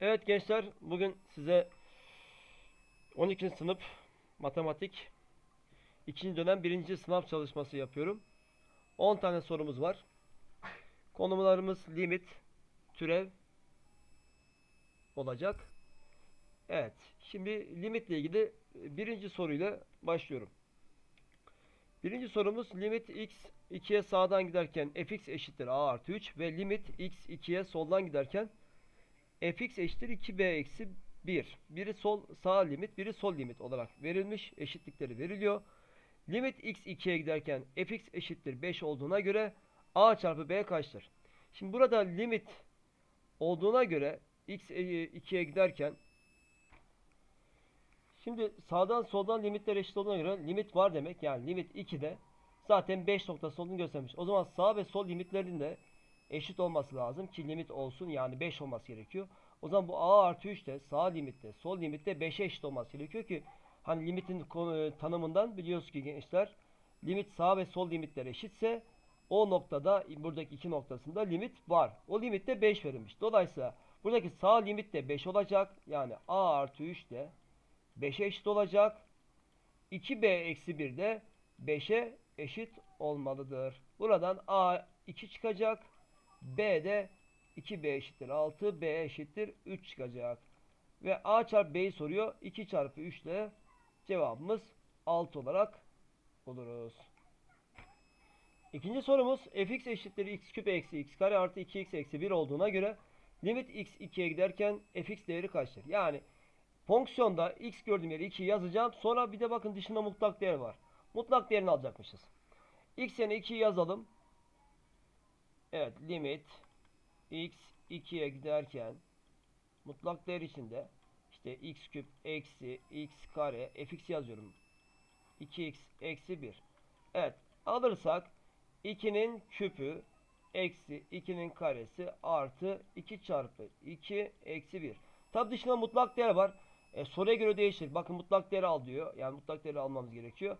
Evet gençler bugün size 12. sınıf matematik 2. dönem 1. sınav çalışması yapıyorum. 10 tane sorumuz var. Konularımız limit, türev olacak. Evet. Şimdi limitle ilgili birinci soruyla başlıyorum. Birinci sorumuz limit x 2'ye sağdan giderken fx eşittir a artı 3 ve limit x 2'ye soldan giderken fx eşittir 2b eksi 1. Biri sol sağ limit, biri sol limit olarak verilmiş. Eşitlikleri veriliyor. Limit x 2'ye giderken fx eşittir 5 olduğuna göre a çarpı b kaçtır? Şimdi burada limit olduğuna göre x 2'ye giderken Şimdi sağdan soldan limitler eşit olduğuna göre limit var demek. Yani limit 2'de zaten 5 noktası olduğunu göstermiş. O zaman sağ ve sol limitlerin de eşit olması lazım ki limit olsun. Yani 5 olması gerekiyor. O zaman bu a artı 3 de sağ limitte sol limitte 5'e eşit olması gerekiyor ki hani limitin konu, tanımından biliyoruz ki gençler limit sağ ve sol limitler eşitse o noktada buradaki iki noktasında limit var. O limitte 5 verilmiş. Dolayısıyla buradaki sağ limit de 5 olacak. Yani a artı 3 de 5'e eşit olacak. 2b eksi 1 de 5'e eşit olmalıdır. Buradan a 2 çıkacak. B de 2b eşittir 6. b eşittir 3 çıkacak. Ve a çarpı b'yi soruyor. 2 çarpı 3 ile cevabımız 6 olarak buluruz. İkinci sorumuz fx eşittir x küp eksi x kare artı 2x eksi 1 olduğuna göre limit x 2'ye giderken fx değeri kaçtır? Yani Fonksiyonda x gördüğüm yere 2 yazacağım. Sonra bir de bakın dışında mutlak değer var. Mutlak değerini alacakmışız. x yerine 2 yazalım. Evet limit x 2'ye giderken mutlak değer içinde işte x küp eksi x kare fx yazıyorum. 2x eksi 1. Evet alırsak 2'nin küpü eksi 2'nin karesi artı 2 çarpı 2 eksi 1. Tabi dışında mutlak değer var. E, soruya göre değişir. Bakın mutlak değeri al diyor. Yani mutlak değeri almamız gerekiyor.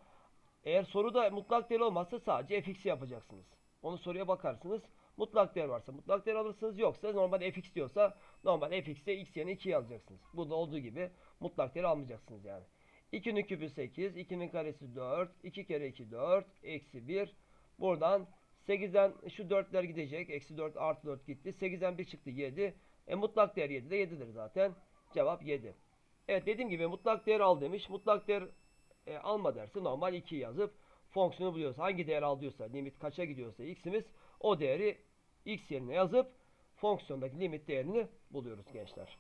Eğer soruda mutlak değer olmazsa sadece fx'i yapacaksınız. Onu soruya bakarsınız. Mutlak değer varsa mutlak değer alırsınız. Yoksa normal fx diyorsa normal fx'e x yerine 2 yazacaksınız. Burada olduğu gibi mutlak değer almayacaksınız yani. 2'nin küpü 8, 2'nin karesi 4, 2 kere 2 4, eksi 1. Buradan 8'den şu 4'ler gidecek. Eksi 4 artı 4 gitti. 8'den 1 çıktı 7. E mutlak değer 7 de 7'dir zaten. Cevap 7. Evet dediğim gibi mutlak değer al demiş. Mutlak değer e, alma dersi normal 2 yazıp fonksiyonu buluyoruz. Hangi değer al diyorsa limit kaça gidiyorsa x'imiz o değeri x yerine yazıp fonksiyondaki limit değerini buluyoruz gençler.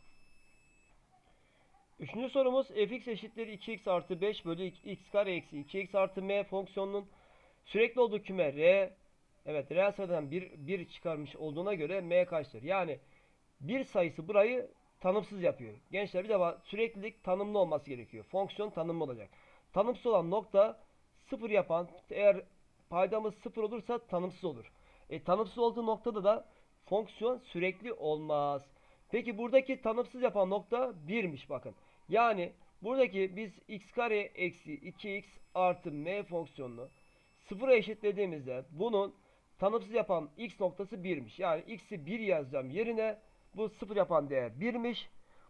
Üçüncü sorumuz fx eşittir 2x artı 5 bölü x kare eksi 2x artı m fonksiyonunun sürekli olduğu küme r evet reel sayıdan 1, 1 çıkarmış olduğuna göre m kaçtır? Yani bir sayısı burayı tanımsız yapıyor. Gençler bir defa süreklilik tanımlı olması gerekiyor. Fonksiyon tanımlı olacak. Tanımsız olan nokta sıfır yapan eğer paydamız sıfır olursa tanımsız olur. E, tanımsız olduğu noktada da fonksiyon sürekli olmaz. Peki buradaki tanımsız yapan nokta 1'miş bakın. Yani buradaki biz x kare eksi 2x artı m fonksiyonunu sıfıra eşitlediğimizde bunun tanımsız yapan x noktası 1'miş. Yani x'i 1 yazacağım yerine bu sıfır yapan değer 1'miş.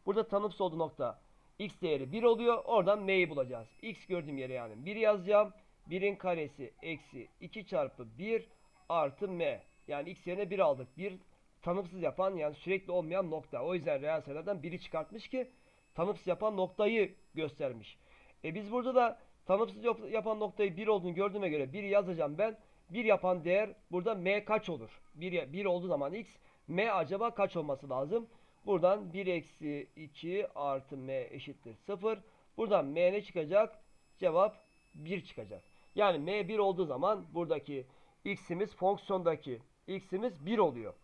Burada tanımsız olduğu nokta x değeri 1 oluyor. Oradan m'yi bulacağız. x gördüğüm yere yani 1 yazacağım. 1'in karesi eksi 2 çarpı 1 artı m. Yani x yerine 1 aldık. 1 tanımsız yapan yani sürekli olmayan nokta. O yüzden reel sayılardan 1'i çıkartmış ki tanımsız yapan noktayı göstermiş. E biz burada da tanımsız yapan noktayı 1 olduğunu gördüğüme göre 1 yazacağım ben. 1 yapan değer burada m kaç olur? 1, 1 olduğu zaman x m acaba kaç olması lazım? Buradan 1 eksi 2 artı m eşittir 0. Buradan m ne çıkacak? Cevap 1 çıkacak. Yani m 1 olduğu zaman buradaki x'imiz fonksiyondaki x'imiz 1 oluyor.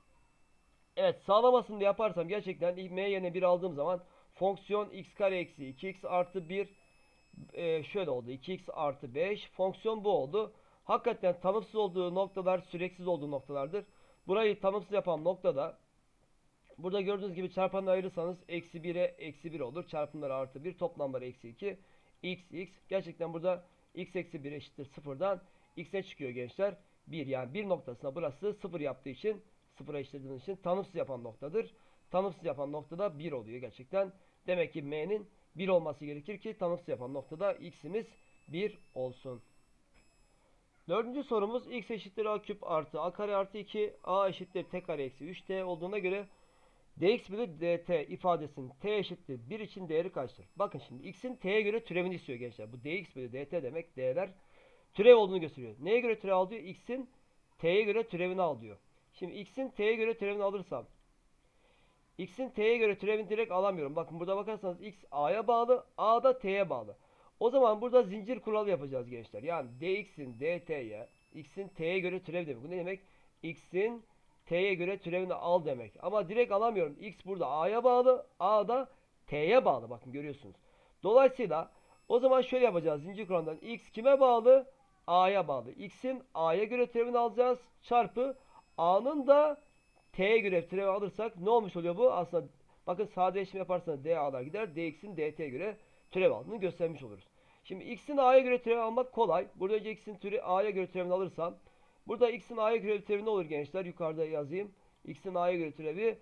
Evet sağlamasını da yaparsam gerçekten m yerine 1 aldığım zaman fonksiyon x kare eksi 2x artı 1 e, şöyle oldu. 2x artı 5 fonksiyon bu oldu. Hakikaten tanımsız olduğu noktalar süreksiz olduğu noktalardır. Burayı tanımsız yapan noktada burada gördüğünüz gibi çarpanları ayırırsanız eksi 1'e eksi 1 olur. Çarpımlar artı 1 toplamları eksi 2 x x gerçekten burada x eksi 1 eşittir 0'dan x'e çıkıyor gençler. 1 yani 1 noktasına burası 0 yaptığı için 0'a eşitlediğiniz için tanımsız yapan noktadır. tanımsız yapan noktada 1 oluyor gerçekten. Demek ki m'nin 1 olması gerekir ki tanımsız yapan noktada x'imiz 1 olsun. Dördüncü sorumuz x eşittir a küp artı a kare artı 2 a eşittir t kare eksi 3t olduğuna göre dx bölü dt ifadesinin t eşittir 1 için değeri kaçtır? Bakın şimdi x'in t'ye göre türevini istiyor gençler. Bu dx bölü dt demek değerler türev olduğunu gösteriyor. Neye göre türev al diyor? x'in t'ye göre türevini al diyor. Şimdi x'in t'ye göre türevini alırsam x'in t'ye göre türevini direkt alamıyorum. Bakın burada bakarsanız x a'ya bağlı, a da t'ye bağlı. O zaman burada zincir kuralı yapacağız gençler. Yani dx'in dt'ye, x'in t'ye göre türev demek. Bu ne demek? x'in t'ye göre türevini al demek. Ama direkt alamıyorum. x burada a'ya bağlı, a da t'ye bağlı. Bakın görüyorsunuz. Dolayısıyla o zaman şöyle yapacağız. Zincir kuralından x kime bağlı? a'ya bağlı. x'in a'ya göre türevini alacağız. Çarpı a'nın da t'ye göre türevi alırsak ne olmuş oluyor bu? Aslında bakın sadeleşme yaparsanız da'lar gider. dx'in dt'ye göre türev aldığını göstermiş oluruz. Şimdi x'in a'ya göre türev almak kolay. Burada önce x'in türe a'ya göre türevini alırsam burada x'in a'ya göre türevi ne olur gençler? Yukarıda yazayım. x'in a'ya göre türevi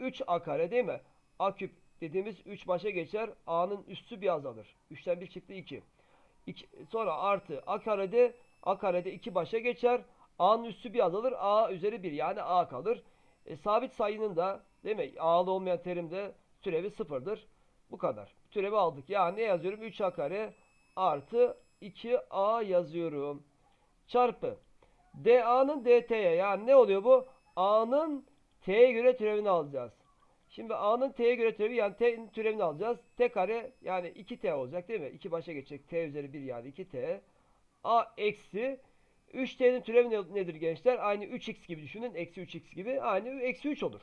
3a kare değil mi? a küp dediğimiz 3 başa geçer. a'nın üstü bir azalır. 3'ten 1 çıktı 2. 2 sonra artı a karede a karede 2 başa geçer. a'nın üstü bir azalır. a üzeri 1 yani a kalır. E, sabit sayının da değil mi? a'lı olmayan terimde türevi sıfırdır. Bu kadar. Türevi aldık. Yani ne yazıyorum? 3a kare artı 2a yazıyorum. Çarpı. Da'nın dt'ye yani ne oluyor bu? a'nın t'ye göre türevini alacağız. Şimdi a'nın t'ye göre türevi yani t'nin türevini alacağız. t kare yani 2t olacak değil mi? 2 başa geçecek. t üzeri 1 yani 2t. a eksi 3t'nin türevi ne- nedir gençler? Aynı 3x gibi düşünün. Eksi 3x gibi. Aynı eksi 3 olur.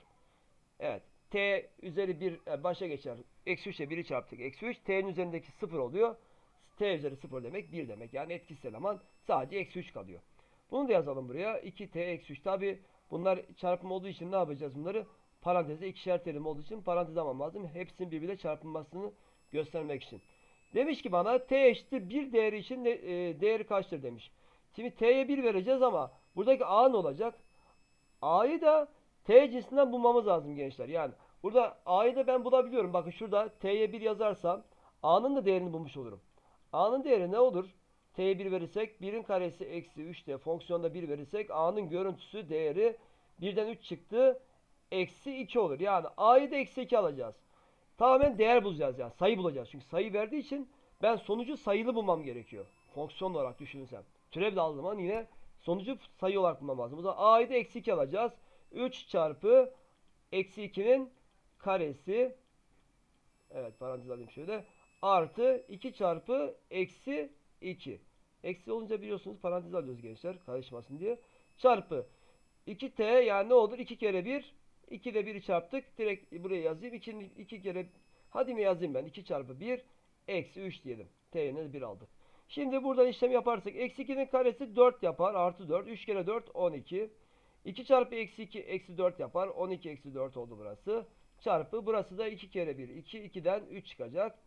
Evet. t üzeri 1 e, başa geçer. Eksi 3 ile 1'i çarptık. Eksi 3. t'nin üzerindeki 0 oluyor. t üzeri 0 demek 1 demek. Yani etkisiz eleman sadece eksi 3 kalıyor. Bunu da yazalım buraya. 2t eksi 3. Tabi bunlar çarpım olduğu için ne yapacağız bunları? Paranteze ikişer terim olduğu için parantez almam lazım. Hepsinin birbiriyle çarpılmasını göstermek için. Demiş ki bana t eşittir 1 değeri için de, e, değeri kaçtır demiş. Şimdi t'ye 1 vereceğiz ama buradaki a ne olacak? a'yı da t cinsinden bulmamız lazım gençler. Yani burada a'yı da ben bulabiliyorum. Bakın şurada t'ye 1 yazarsam a'nın da değerini bulmuş olurum. a'nın değeri ne olur? T'ye 1 verirsek 1'in karesi eksi 3 de fonksiyonda 1 verirsek a'nın görüntüsü değeri 1'den 3 çıktı. Eksi 2 olur. Yani a'yı da eksi 2 alacağız. Tamamen değer bulacağız yani. Sayı bulacağız. Çünkü sayı verdiği için ben sonucu sayılı bulmam gerekiyor. Fonksiyon olarak düşünürsem. Türev de aldığım zaman yine sonucu sayı olarak bulmam lazım. O zaman a'yı da eksi 2 alacağız. 3 çarpı eksi 2'nin karesi evet parantez alayım şöyle artı 2 çarpı eksi 2 eksi olunca biliyorsunuz parantez alıyoruz gençler karışmasın diye. Çarpı 2t yani ne olur 2 kere 1 2 ile 1'i çarptık. Direkt buraya yazayım. 2, 2 kere hadi mi yazayım ben? 2 çarpı 1 eksi 3 diyelim. T yerine 1 aldık. Şimdi buradan işlem yaparsak eksi 2'nin karesi 4 yapar artı 4 3 kere 4 12 2 çarpı eksi 2 eksi 4 yapar. 12 eksi 4 oldu burası. Çarpı burası da 2 kere 1. 2 2'den 3 çıkacak.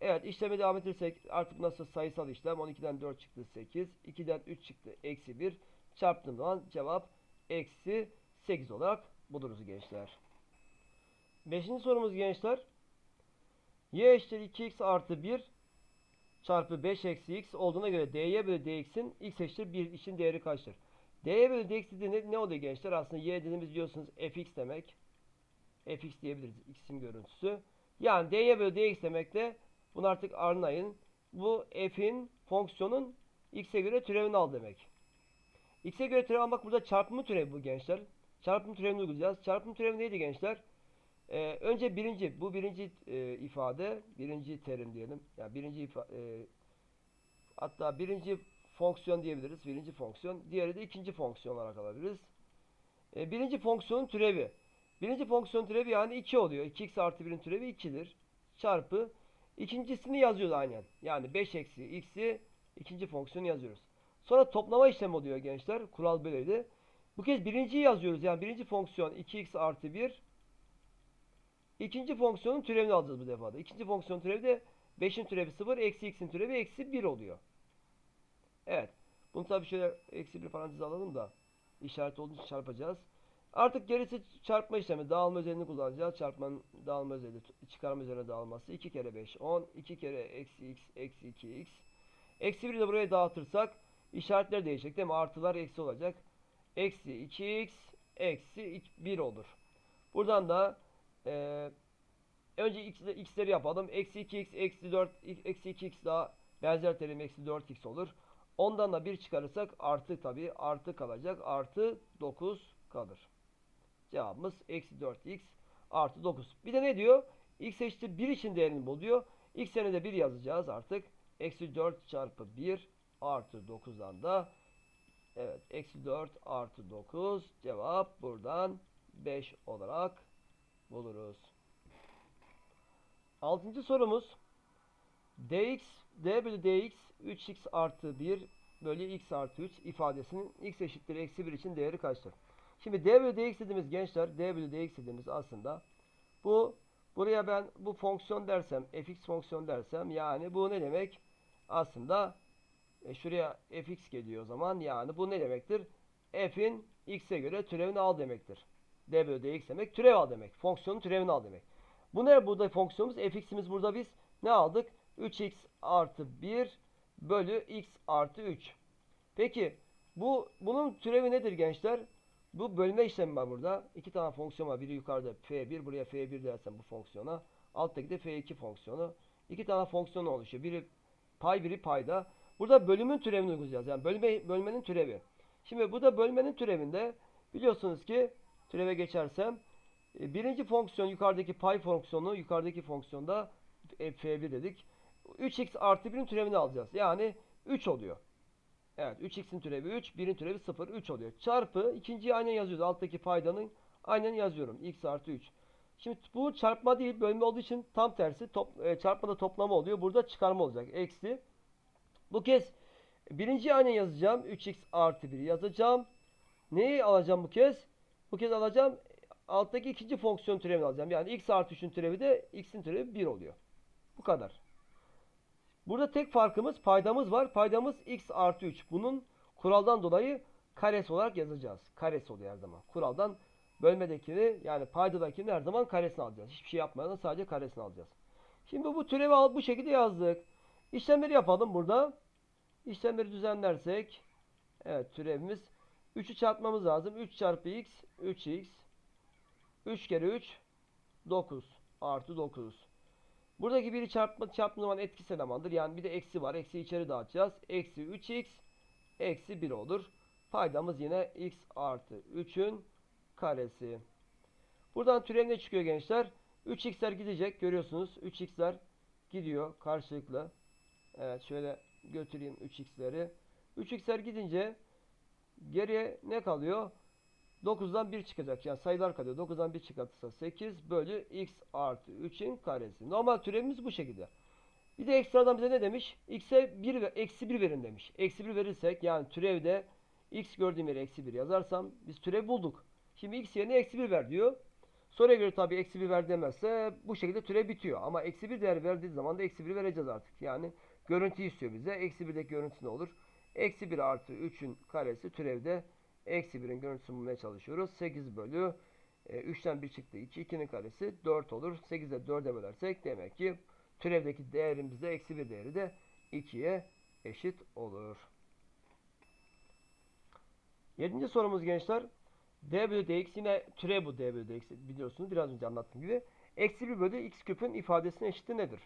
Evet işleme devam edersek artık nasıl sayısal işlem 12'den 4 çıktı 8. 2'den 3 çıktı eksi 1. Çarptığım zaman cevap eksi 8 olarak buluruz gençler. Beşinci sorumuz gençler. y eşittir 2x artı 1 çarpı 5 eksi x olduğuna göre dy bölü dx'in x eşittir 1 için değeri kaçtır? dy bölü dx dediğinde ne oluyor gençler? Aslında y dediğimiz biliyorsunuz fx demek. fx diyebiliriz x'in görüntüsü. Yani dy bölü dx demek de bunu artık anlayın. Bu f'in fonksiyonun x'e göre türevini al demek. x'e göre türev almak burada çarpımı türevi bu gençler. Çarpım türevini uygulayacağız. Çarpım türevi neydi gençler? Ee, önce birinci, bu birinci e, ifade, birinci terim diyelim. Yani birinci ifa, e, hatta birinci fonksiyon diyebiliriz. Birinci fonksiyon. Diğeri de ikinci fonksiyon olarak alabiliriz. E, birinci fonksiyonun türevi. Birinci fonksiyon türevi yani 2 oluyor. 2x artı 1'in türevi 2'dir. Çarpı. İkincisini yazıyoruz aynen. Yani 5 eksi x'i ikinci fonksiyonu yazıyoruz. Sonra toplama işlemi oluyor gençler. Kural böyleydi. Bu kez birinciyi yazıyoruz. Yani birinci fonksiyon 2x artı 1. İkinci fonksiyonun türevini alacağız bu defada. İkinci fonksiyon türevi de 5'in türevi 0, eksi x'in türevi eksi 1 oluyor. Evet. Bunu tabii şöyle eksi bir parantez alalım da işaret olduğu için çarpacağız. Artık gerisi çarpma işlemi. Dağılma özelliğini kullanacağız. Çarpmanın dağılma özelliği. Çıkarma üzerine dağılması. 2 kere 5 10. 2 kere eksi x eksi 2x. Eksi 1'i de buraya dağıtırsak işaretler değişecek değil mi? Artılar eksi olacak. Eksi 2x eksi 1 olur. Buradan da eee önce x'leri yapalım. Eksi 2x eksi 4 eksi 2x daha benzer terim eksi 4x olur. Ondan da 1 çıkarırsak artı tabi artı kalacak. Artı 9 kalır. Cevabımız eksi 4x artı 9. Bir de ne diyor? x eşittir 1 için değerini bul diyor. x yerine de 1 yazacağız artık. Eksi 4 çarpı 1 artı 9'dan da evet eksi 4 artı 9 cevap buradan 5 olarak buluruz. Altıncı sorumuz dx d bölü dx 3x artı 1 bölü x artı 3 ifadesinin x eşittir eksi 1 için değeri kaçtır? Şimdi d bölü dx dediğimiz gençler d bölü dx dediğimiz aslında bu buraya ben bu fonksiyon dersem fx fonksiyon dersem yani bu ne demek? Aslında e, şuraya fx geliyor o zaman yani bu ne demektir? f'in x'e göre türevini al demektir. d bölü dx demek türev al demek. Fonksiyonun türevini al demek. Bu ne burada fonksiyonumuz? fx'imiz burada biz ne aldık? 3x artı 1 bölü x artı 3. Peki bu bunun türevi nedir gençler? Bu bölme işlemi var burada. İki tane fonksiyon var. Biri yukarıda f1 buraya f1 dersem bu fonksiyona. Alttaki de f2 fonksiyonu. İki tane fonksiyon oluşuyor. Biri pay biri payda. Burada bölümün türevini uygulayacağız. Yani bölme, bölmenin türevi. Şimdi bu da bölmenin türevinde biliyorsunuz ki türeve geçersem e, birinci fonksiyon yukarıdaki pay fonksiyonu yukarıdaki fonksiyonda e, f1 dedik. 3x artı 1'in türevini alacağız. Yani 3 oluyor. Evet 3x'in türevi 3, 1'in türevi 0, 3 oluyor. Çarpı ikinciyi aynen yazıyoruz. Alttaki paydanın aynen yazıyorum. x artı 3. Şimdi bu çarpma değil bölme olduğu için tam tersi top, e, çarpmada toplama oluyor. Burada çıkarma olacak. Eksi. Bu kez birinciyi aynen yazacağım. 3x artı 1 yazacağım. Neyi alacağım bu kez? Bu kez alacağım. Alttaki ikinci fonksiyon türevini alacağım. Yani x artı 3'ün türevi de x'in türevi 1 oluyor. Bu kadar. Burada tek farkımız paydamız var. Paydamız x artı 3. Bunun kuraldan dolayı karesi olarak yazacağız. Karesi oluyor her zaman. Kuraldan bölmedekini yani paydadakini her zaman karesini alacağız. Hiçbir şey yapmadan sadece karesini alacağız. Şimdi bu türevi alıp bu şekilde yazdık. İşlemleri yapalım burada. İşlemleri düzenlersek evet türevimiz 3'ü çarpmamız lazım. 3 çarpı x 3x 3 kere 3 9 artı 9. Buradaki biri çarpma çarpma zaman etkisi elemandır. Yani bir de eksi var. Eksi içeri dağıtacağız. Eksi 3x eksi 1 olur. Paydamız yine x artı 3'ün karesi. Buradan türev ne çıkıyor gençler? 3x'ler gidecek. Görüyorsunuz. 3x'ler gidiyor karşılıklı. Evet şöyle götüreyim 3x'leri. 3x'ler gidince geriye ne kalıyor? 9'dan 1 çıkacak. Yani sayılar kalıyor. 9'dan 1 çıkartırsa 8 bölü x artı 3'in karesi. Normal türevimiz bu şekilde. Bir de ekstradan bize ne demiş? x'e 1 ve eksi 1 verin demiş. Eksi 1 verirsek yani türevde x gördüğüm yere eksi 1 yazarsam biz türev bulduk. Şimdi x yerine eksi 1 ver diyor. Soruya göre tabi eksi 1 ver demezse bu şekilde türev bitiyor. Ama eksi 1 değer verdiği zaman da eksi 1 vereceğiz artık. Yani görüntü istiyor bize. Eksi 1'deki görüntü ne olur? Eksi 1 artı 3'ün karesi türevde Eksi 1'in görüntüsünü bulmaya çalışıyoruz. 8 bölü e, 3'ten 1 çıktı 2. 2'nin karesi 4 olur. 8'e 4'e bölersek demek ki türevdeki değerimizde eksi 1 değeri de 2'ye eşit olur. Yedinci sorumuz gençler. d bölü dx yine türev bu d bölü dx biliyorsunuz biraz önce anlattığım gibi. Eksi 1 bölü x küpün ifadesinin eşiti nedir?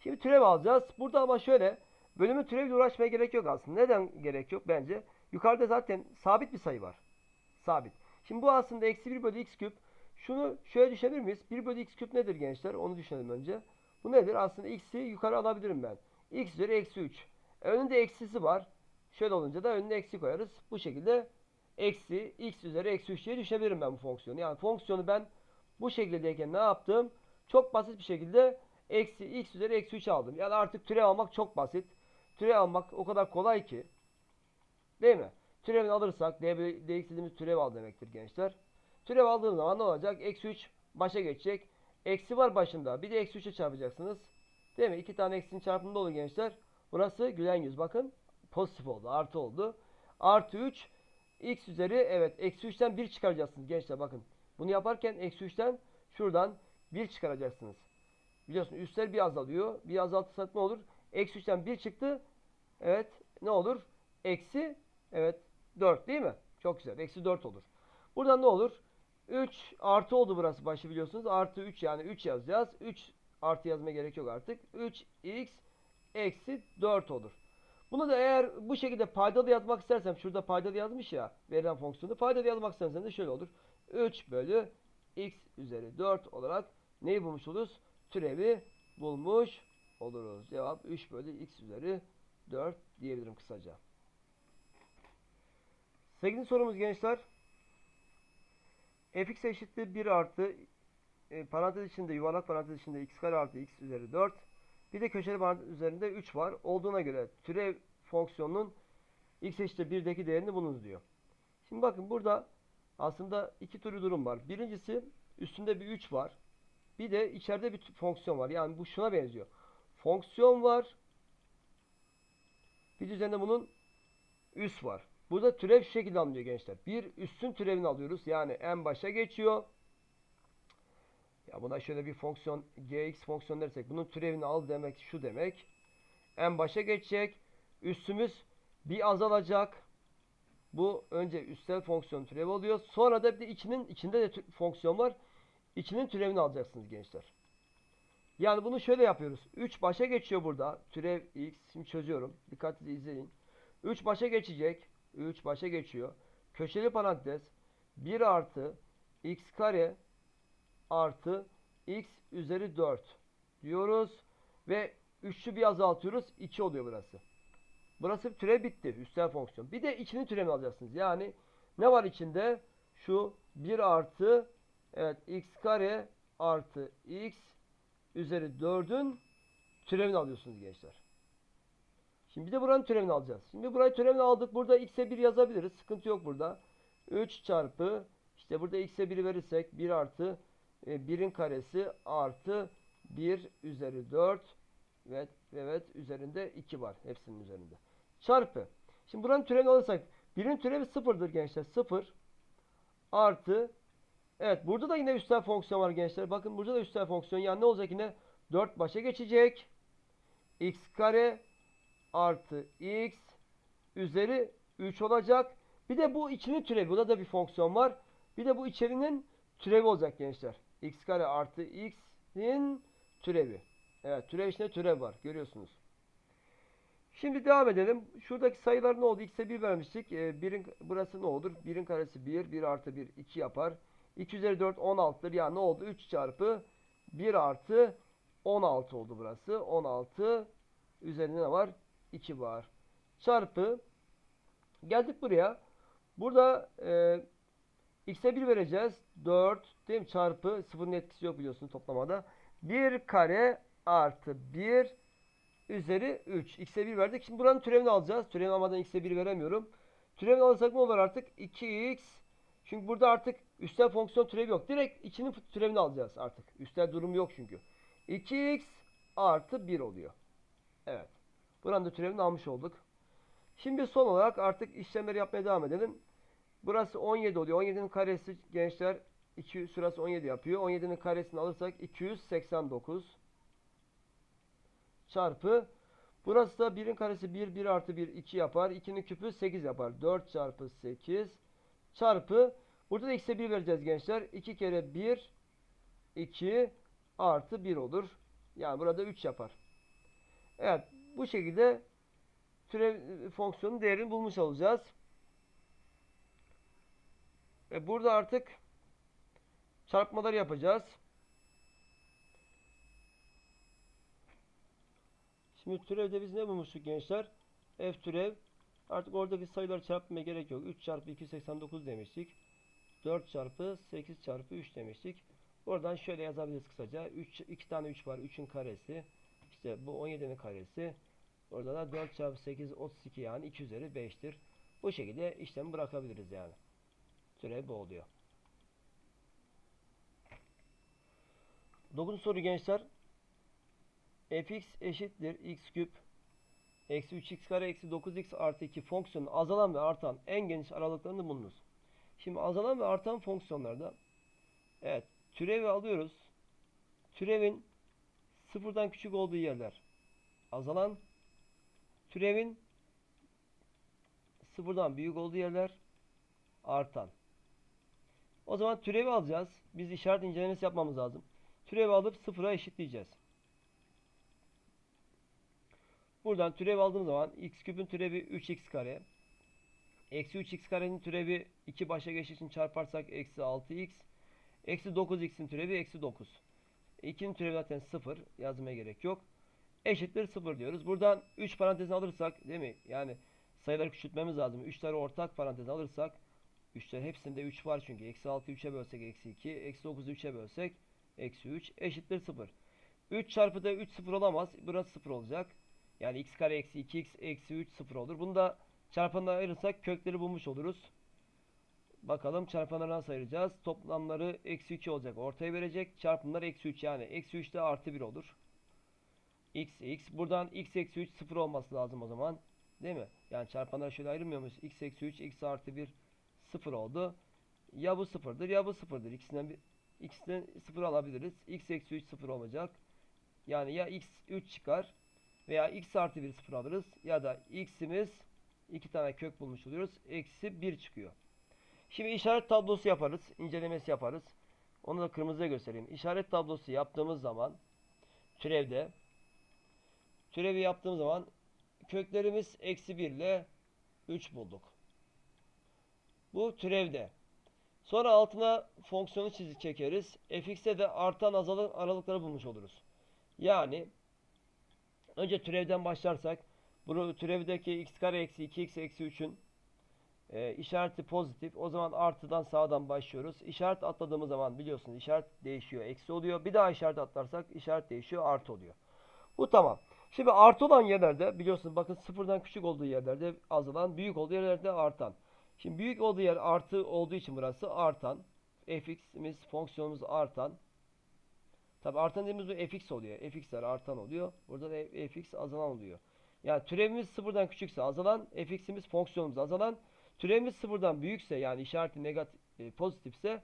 Şimdi türev alacağız. Burada ama şöyle bölümün türeviyle uğraşmaya gerek yok aslında. Neden gerek yok bence? Yukarıda zaten sabit bir sayı var. Sabit. Şimdi bu aslında eksi 1 bölü x küp. Şunu şöyle düşünebilir miyiz? 1 bölü x küp nedir gençler? Onu düşünelim önce. Bu nedir? Aslında x'i yukarı alabilirim ben. x üzeri eksi 3. E, önünde eksisi var. Şöyle olunca da önüne eksi koyarız. Bu şekilde eksi x üzeri eksi 3 diye düşünebilirim ben bu fonksiyonu. Yani fonksiyonu ben bu şekildeyken ne yaptım? Çok basit bir şekilde eksi x üzeri eksi 3 aldım. Yani artık türev almak çok basit. Türev almak o kadar kolay ki. Değil mi? Türevini alırsak dx dediğimiz türev al demektir gençler. Türev aldığım zaman ne olacak? Eksi 3 başa geçecek. Eksi var başında. Bir de eksi 3'e çarpacaksınız. Değil mi? İki tane eksinin çarpımında olur gençler. Burası gülen yüz. Bakın pozitif oldu. Artı oldu. Artı 3 x üzeri evet eksi 3'ten 1 çıkaracaksınız gençler bakın. Bunu yaparken eksi 3'ten şuradan 1 çıkaracaksınız. Biliyorsun üstler bir azalıyor. Bir azaltırsak ne olur? Eksi 3'ten 1 çıktı. Evet ne olur? Eksi evet 4 değil mi? Çok güzel. Eksi 4 olur. Buradan ne olur? 3 artı oldu burası başı biliyorsunuz. Artı 3 yani 3 yazacağız. 3 artı yazmaya gerek yok artık. 3x eksi 4 olur. Bunu da eğer bu şekilde paydalı yazmak istersem şurada paydalı yazmış ya verilen fonksiyonu paydalı yazmak istersem de şöyle olur. 3 bölü x üzeri 4 olarak neyi bulmuş oluruz? Türevi bulmuş oluruz. Cevap 3 bölü x üzeri 4 diyebilirim kısaca. 8. sorumuz gençler. fx eşittir 1 artı e, parantez içinde yuvarlak parantez içinde x kare artı x üzeri 4 bir de köşeli parantez üzerinde 3 var. Olduğuna göre türev fonksiyonunun x eşittir 1'deki değerini bulunuz diyor. Şimdi bakın burada aslında iki türlü durum var. Birincisi üstünde bir 3 var. Bir de içeride bir fonksiyon var. Yani bu şuna benziyor. Fonksiyon var. Bir de üzerinde bunun üst var. Burada türev şu şekilde alınıyor gençler. Bir üstün türevini alıyoruz. Yani en başa geçiyor. Ya buna şöyle bir fonksiyon gx fonksiyon dersek bunun türevini al demek şu demek. En başa geçecek. Üstümüz bir azalacak. Bu önce üstel fonksiyon türevi oluyor. Sonra da bir de içinin içinde de fonksiyon var. İçinin türevini alacaksınız gençler. Yani bunu şöyle yapıyoruz. 3 başa geçiyor burada. Türev x. Şimdi çözüyorum. Dikkatli izleyin. 3 başa geçecek. 3 başa geçiyor. Köşeli parantez 1 artı x kare artı x üzeri 4 diyoruz. Ve 3'lü bir azaltıyoruz. 2 oluyor burası. Burası türev bitti. Üstel fonksiyon. Bir de içinin türevini alacaksınız. Yani ne var içinde? Şu 1 artı evet x kare artı x üzeri 4'ün türevini alıyorsunuz gençler. Şimdi bir de buranın türevini alacağız. Şimdi burayı türevini aldık. Burada x'e 1 yazabiliriz. Sıkıntı yok burada. 3 çarpı işte burada x'e 1 verirsek 1 artı 1'in karesi artı 1 üzeri 4 evet, evet üzerinde 2 var. Hepsinin üzerinde. Çarpı. Şimdi buranın türevini alırsak 1'in türevi 0'dır gençler. 0 artı Evet burada da yine üstel fonksiyon var gençler. Bakın burada da üstel fonksiyon. Yani ne olacak yine? 4 başa geçecek. x kare artı x üzeri 3 olacak. Bir de bu içinin türevi. Burada da bir fonksiyon var. Bir de bu içerinin türevi olacak gençler. x kare artı x'in türevi. Evet türev içinde türev var. Görüyorsunuz. Şimdi devam edelim. Şuradaki sayılar ne oldu? X'e 1 vermiştik. Ee, birin, burası ne olur? 1'in karesi 1. 1 artı 1 2 yapar. 2 üzeri 4 16'dır. Yani ne oldu? 3 çarpı 1 artı 16 oldu burası. 16 üzerinde ne var? 2 var. Çarpı geldik buraya. Burada e, x'e 1 vereceğiz. 4 değil mi? Çarpı sıfırın etkisi yok biliyorsunuz toplamada. 1 kare artı 1 üzeri 3. X'e 1 verdik. Şimdi buranın türevini alacağız. Türevini almadan x'e 1 veremiyorum. Türevini alırsak ne olur artık? 2x. Çünkü burada artık üstel fonksiyon türevi yok. Direkt içinin türevini alacağız artık. Üstel durum yok çünkü. 2x artı 1 oluyor. Evet. Buranın türevini almış olduk. Şimdi son olarak artık işlemleri yapmaya devam edelim. Burası 17 oluyor. 17'nin karesi gençler 2 sırası 17 yapıyor. 17'nin karesini alırsak 289 çarpı burası da 1'in karesi 1 1 artı 1 2 yapar. 2'nin küpü 8 yapar. 4 çarpı 8 çarpı burada da x'e 1 vereceğiz gençler. 2 kere 1 2 artı 1 olur. Yani burada 3 yapar. Evet bu şekilde türev fonksiyonun değerini bulmuş olacağız. Ve burada artık çarpmalar yapacağız. Şimdi türevde biz ne bulmuştuk gençler? F türev. Artık oradaki sayıları çarpmaya gerek yok. 3 çarpı 289 demiştik. 4 çarpı 8 çarpı 3 demiştik. Oradan şöyle yazabiliriz kısaca. 3, 2 tane 3 var. 3'ün karesi. İşte bu 17'nin karesi. Orada da 4 çarpı 8 32 yani 2 üzeri 5'tir. Bu şekilde işlemi bırakabiliriz yani. Türev bu oluyor. 9. soru gençler. fx eşittir x küp eksi 3x kare eksi 9x artı 2 fonksiyonun azalan ve artan en geniş aralıklarını bulunuz. Şimdi azalan ve artan fonksiyonlarda evet türevi alıyoruz. Türevin sıfırdan küçük olduğu yerler azalan türevin sıfırdan büyük olduğu yerler artan. O zaman türevi alacağız. Biz işaret incelemesi yapmamız lazım. Türevi alıp sıfıra eşitleyeceğiz. Buradan türev aldığım zaman x küpün türevi 3x kare. Eksi 3x karenin türevi 2 başa geçtiği için çarparsak eksi 6x. Eksi 9x'in türevi eksi 9. 2'nin türevi zaten 0. Yazmaya gerek yok. Eşittir 0 diyoruz. Buradan 3 parantezini alırsak değil mi? Yani sayıları küçültmemiz lazım. 3'leri ortak parantez alırsak 3'ler hepsinde 3 var çünkü. Eksi 6'yı 3'e bölsek eksi 2. Eksi 9'u 3'e bölsek eksi 3 eşittir 0. 3 çarpı da 3 sıfır olamaz. Burası 0 olacak. Yani x kare eksi 2x eksi 3 sıfır olur. Bunu da çarpanına ayırırsak kökleri bulmuş oluruz. Bakalım çarpanları nasıl ayıracağız? Toplamları eksi 2 olacak. Ortaya verecek. Çarpımlar eksi 3 yani. Eksi 3 de artı 1 olur. X x. Buradan x eksi 3 sıfır olması lazım o zaman. Değil mi? Yani çarpanlar şöyle ayrılmıyor muyuz? x eksi 3 x artı 1 sıfır oldu. Ya bu sıfırdır ya bu sıfırdır. İkisinden bir ikisinden sıfır alabiliriz. x eksi 3 sıfır olacak. Yani ya x 3 çıkar veya x artı 1 sıfır alırız ya da x'imiz iki tane kök bulmuş oluyoruz. Eksi 1 çıkıyor. Şimdi işaret tablosu yaparız. incelemesi yaparız. Onu da kırmızıya göstereyim. İşaret tablosu yaptığımız zaman türevde türevi yaptığım zaman köklerimiz eksi 1 ile 3 bulduk. Bu türevde. Sonra altına fonksiyonu çizik çekeriz. fx'e de artan azalan aralıkları bulmuş oluruz. Yani önce türevden başlarsak bunu türevdeki x kare eksi 2x eksi 3'ün e, işareti pozitif. O zaman artıdan sağdan başlıyoruz. İşaret atladığımız zaman biliyorsunuz işaret değişiyor. Eksi oluyor. Bir daha işaret atlarsak işaret değişiyor. Artı oluyor. Bu tamam. Şimdi artı olan yerlerde biliyorsunuz bakın sıfırdan küçük olduğu yerlerde azalan, büyük olduğu yerlerde artan. Şimdi büyük olduğu yer artı olduğu için burası artan. fx'imiz fonksiyonumuz artan. Tabi artan dediğimiz bu fx oluyor. fx'ler artan oluyor. Burada da fx azalan oluyor. Yani türevimiz sıfırdan küçükse azalan, fx'imiz fonksiyonumuz azalan. Türevimiz sıfırdan büyükse yani işareti negatif, e, pozitifse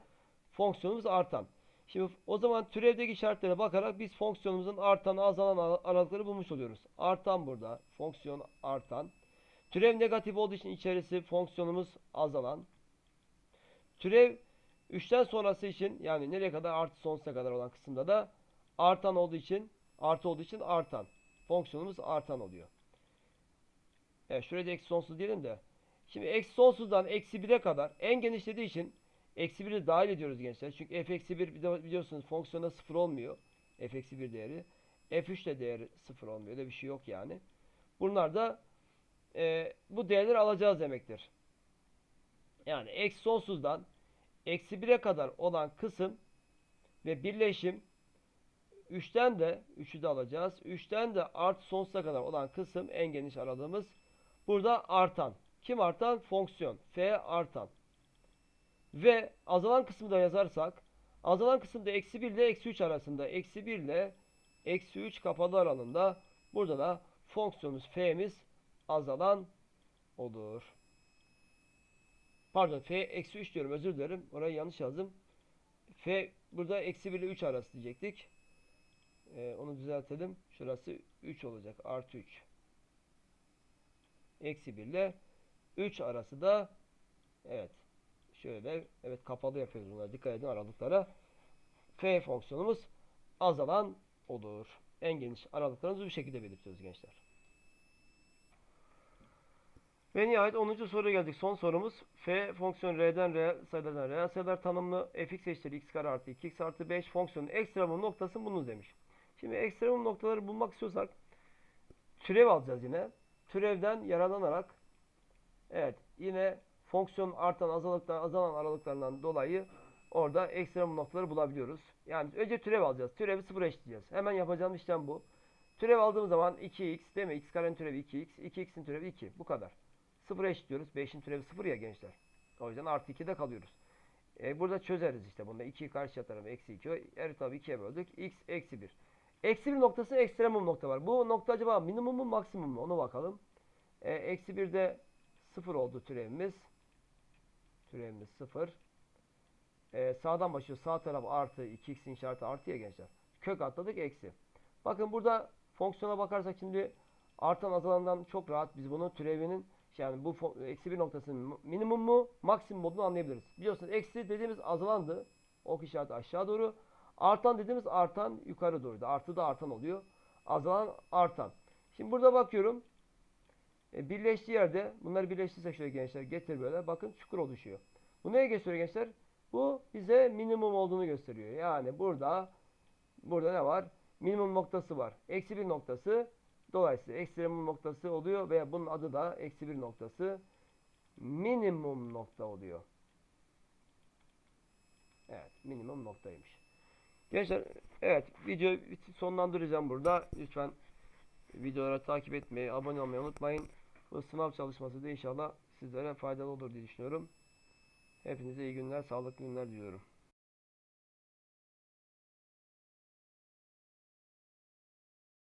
fonksiyonumuz artan. Şimdi o zaman türevdeki işaretlere bakarak biz fonksiyonumuzun artan azalan aralıkları bulmuş oluyoruz. Artan burada. Fonksiyon artan. Türev negatif olduğu için içerisi fonksiyonumuz azalan. Türev 3'ten sonrası için yani nereye kadar artı sonsuza kadar olan kısımda da artan olduğu için artı olduğu için artan. Fonksiyonumuz artan oluyor. Evet şurada eksi sonsuz diyelim de. Şimdi eksi sonsuzdan eksi 1'e kadar en genişlediği için eksi 1'i dahil ediyoruz gençler. Çünkü f eksi 1 biliyorsunuz fonksiyona 0 olmuyor. f eksi 1 değeri. f3 de değeri 0 olmuyor. Öyle bir şey yok yani. Bunlar da e, bu değerleri alacağız demektir. Yani eksi sonsuzdan eksi 1'e kadar olan kısım ve birleşim 3'ten de 3'ü de alacağız. 3'ten de artı sonsuza kadar olan kısım en geniş aralığımız burada artan. Kim artan? Fonksiyon. F artan. Ve azalan kısmı da yazarsak azalan kısımda eksi 1 ile eksi 3 arasında eksi 1 ile eksi 3 kapalı aralığında burada da fonksiyonumuz f'miz azalan olur. Pardon f eksi 3 diyorum özür dilerim. Orayı yanlış yazdım. F burada eksi 1 ile 3 arası diyecektik. Ee, onu düzeltelim. Şurası 3 olacak. Artı 3. Eksi 1 ile 3 arası da evet şöyle evet kapalı yapıyoruz bunları. Dikkat edin aralıklara. F fonksiyonumuz azalan olur. En geniş aralıklarımızı bu şekilde belirtiyoruz gençler. Ve nihayet 10. soruya geldik. Son sorumuz. F fonksiyon R'den reel sayılardan reel sayılar tanımlı fx eşittir x kare artı 2x artı 5 fonksiyonun ekstremum noktasını bulunuz demiş. Şimdi ekstremum noktaları bulmak istiyorsak türev alacağız yine. Türevden yararlanarak evet yine fonksiyon artan azalıktan azalan aralıklarından dolayı orada ekstremum noktaları bulabiliyoruz. Yani önce türev alacağız. Türevi sıfıra eşitleyeceğiz. Hemen yapacağım işlem bu. Türev aldığım zaman 2x değil mi? x karenin türevi 2x. 2x'in türevi 2. Bu kadar. Sıfıra eşitliyoruz. 5'in türevi 0 ya gençler. O yüzden artı 2'de kalıyoruz. E, burada çözeriz işte. Bunda 2'yi karşı atarım. Eksi 2. Her tabi 2'ye böldük. x eksi 1. Eksi bir noktası ekstremum nokta var. Bu nokta acaba minimum mu maksimum mu? Onu bakalım. E, eksi bir de sıfır oldu türevimiz. Türevimiz sıfır. E, sağdan başlıyor. Sağ taraf artı 2x'in işareti artı ya gençler. Kök atladık eksi. Bakın burada fonksiyona bakarsak şimdi artan azalandan çok rahat biz bunu türevinin yani bu eksi bir noktasının minimum mu maksimum olduğunu anlayabiliriz. Biliyorsunuz eksi dediğimiz azalandı. Ok işareti aşağı doğru. Artan dediğimiz artan yukarı doğru. Artı da artan oluyor. Azalan artan. Şimdi burada bakıyorum. E, birleştiği yerde bunları birleştirsek şöyle gençler getir böyle. Bakın çukur oluşuyor. Bu neye gösteriyor gençler? Bu bize minimum olduğunu gösteriyor. Yani burada burada ne var? Minimum noktası var. Eksi bir noktası. Dolayısıyla ekstremum noktası oluyor veya bunun adı da eksi bir noktası. Minimum nokta oluyor. Evet, minimum noktaymış. Gençler, evet videoyu sonlandıracağım burada. Lütfen videoları takip etmeyi, abone olmayı unutmayın. Bu sınav çalışması da inşallah sizlere faydalı olur diye düşünüyorum. Hepinize iyi günler, sağlıklı günler diliyorum.